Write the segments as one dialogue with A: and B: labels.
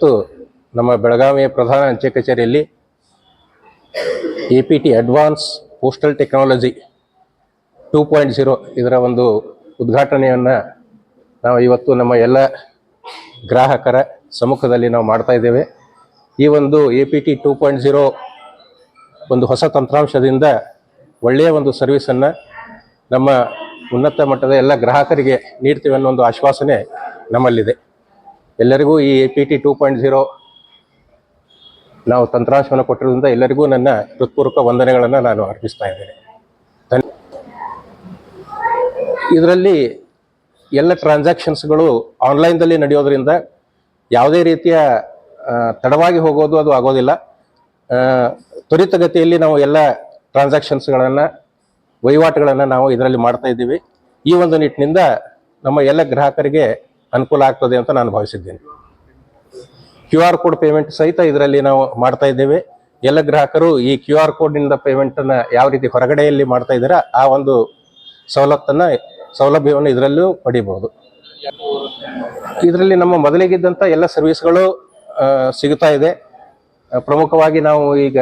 A: ಮತ್ತು ನಮ್ಮ ಬೆಳಗಾವಿಯ ಪ್ರಧಾನ ಅಂಚೆ ಕಚೇರಿಯಲ್ಲಿ A P T advance postal technology two point zero ಇದರ ಒಂದು ಉದ್ಘಾಟನೆಯನ್ನು ನಾವು ಇವತ್ತು ನಮ್ಮ ಎಲ್ಲ ಗ್ರಾಹಕರ ಸಮ್ಮುಖದಲ್ಲಿ ನಾವು ಮಾಡ್ತಾ ಇದ್ದೇವೆ. ಈ ಒಂದು A P T two point zero ಒಂದು ಹೊಸ ತಂತ್ರಾಂಶದಿಂದ ಒಳ್ಳೆಯ ಒಂದು ಸರ್ವಿಸನ್ನು ನಮ್ಮ ಉನ್ನತ ಮಟ್ಟದ ಎಲ್ಲ ಗ್ರಾಹಕರಿಗೆ ನೀಡ್ತೀವಿ ಅನ್ನೋ ಒಂದು ಆಶ್ವಾಸನೆ ನಮ್ಮಲ್ಲಿದೆ. ಎಲ್ಲರಿಗೂ ಈ A P T two point zero ನಾವು ತಂತ್ರಾಂಶವನ್ನು ಕೊಟ್ಟಿರೋದ್ರಿಂದ ಎಲ್ಲರಿಗೂ ನನ್ನ ಹೃತ್ಪೂರ್ವಕ ವಂದನೆಗಳನ್ನು ನಾನು ಅರ್ಪಿಸ್ತಾ ಇದ್ದೇನೆ. ಇದರಲ್ಲಿ ಎಲ್ಲ ಟ್ರಾನ್ಸಾಕ್ಷನ್ಸ್ಗಳು ಆನ್ಲೈನ್ದಲ್ಲಿ ನಡೆಯೋದ್ರಿಂದ ಯಾವುದೇ ರೀತಿಯ ತಡವಾಗಿ ಹೋಗೋದು ಅದು ಆಗೋದಿಲ್ಲ. ತ್ವರಿತಗತಿಯಲ್ಲಿ ನಾವು ಎಲ್ಲ ಟ್ರಾನ್ಸಾಕ್ಷನ್ಸ್ಗಳನ್ನು ವಹಿವಾಟುಗಳನ್ನು ನಾವು ಇದರಲ್ಲಿ ಮಾಡ್ತಾ ಇದ್ದೀವಿ. ಈ ಒಂದು ನಿಟ್ಟಿನಿಂದ ನಮ್ಮ ಎಲ್ಲ ಗ್ರಾಹಕರಿಗೆ ಅನುಕೂಲ ಆಗ್ತದೆ ಅಂತ ನಾನು ಭಾವಿಸಿದ್ದೇನೆ. ಕ್ಯೂ ಆರ್ ಕೋಡ್ ಪೇಮೆಂಟ್ ಸಹಿತ ಇದರಲ್ಲಿ ನಾವು ಮಾಡ್ತಾ ಇದ್ದೇವೆ. ಎಲ್ಲ ಗ್ರಾಹಕರು ಈ ಕ್ಯೂ ಆರ್ ಕೋಡ್ನಿಂದ ಪೇಮೆಂಟನ್ನು ಯಾವ ರೀತಿ ಹೊರಗಡೆಯಲ್ಲಿ ಮಾಡ್ತಾ ಇದ್ದಾರೆ, ಆ ಒಂದು ಸವಲತ್ತನ್ನು, ಸೌಲಭ್ಯವನ್ನು ಇದರಲ್ಲೂ ಪಡಿಬಹುದು. ಇದರಲ್ಲಿ ನಮ್ಮ ಮೊದಲಿಗಿದ್ದಂಥ ಎಲ್ಲ ಸರ್ವಿಸ್ಗಳು ಸಿಗುತ್ತಾ ಇದೆ. ಪ್ರಮುಖವಾಗಿ ನಾವು ಈಗ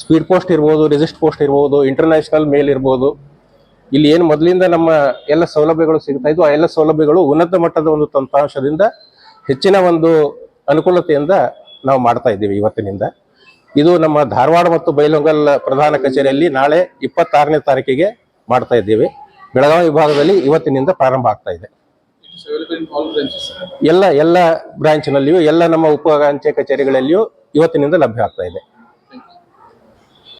A: ಸ್ಪೀಡ್ ಪೋಸ್ಟ್ ಇರ್ಬೋದು, ರಿಜಿಸ್ಟ್ ಪೋಸ್ಟ್ ಇರ್ಬೋದು, ಇಂಟರ್ನ್ಯಾಷನಲ್ ಮೇಲ್ ಇರ್ಬೋದು. ಇಲ್ಲಿ ಏನು ಮೊದಲಿಂದ ನಮ್ಮ ಎಲ್ಲ ಸೌಲಭ್ಯಗಳು ಸಿಗ್ತಾ ಇದ್ವು, ಆ ಎಲ್ಲ ಸೌಲಭ್ಯಗಳು ಉನ್ನತ ಮಟ್ಟದ ಒಂದು ತಂತ್ರಾಂಶದಿಂದ ಹೆಚ್ಚಿನ ಒಂದು ಅನುಕೂಲತೆಯಿಂದ ನಾವು ಮಾಡ್ತಾ ಇದ್ದೀವಿ ಇವತ್ತಿನಿಂದ. ಇದು ನಮ್ಮ ಧಾರವಾಡ ಮತ್ತು ಬೈಲೊಂಗಲ್ ಪ್ರಧಾನ ಕಚೇರಿಯಲ್ಲಿ ನಾಳೆ ಇಪ್ಪತ್ತಾರನೇ ತಾರೀಕಿಗೆ ಮಾಡ್ತಾ ಇದ್ದೀವಿ. ಬೆಳಗಾವಿ ವಿಭಾಗದಲ್ಲಿ ಇವತ್ತಿನಿಂದ ಪ್ರಾರಂಭ ಆಗ್ತಾ ಇದೆ. ಎಲ್ಲ ಎಲ್ಲ ಬ್ರಾಂಚ್ನಲ್ಲಿಯೂ ಎಲ್ಲ ನಮ್ಮ ಉಪ ಅಂಚೆ ಕಚೇರಿಗಳಲ್ಲಿಯೂ ಇವತ್ತಿನಿಂದ ಲಭ್ಯ ಆಗ್ತಾ ಇದೆ.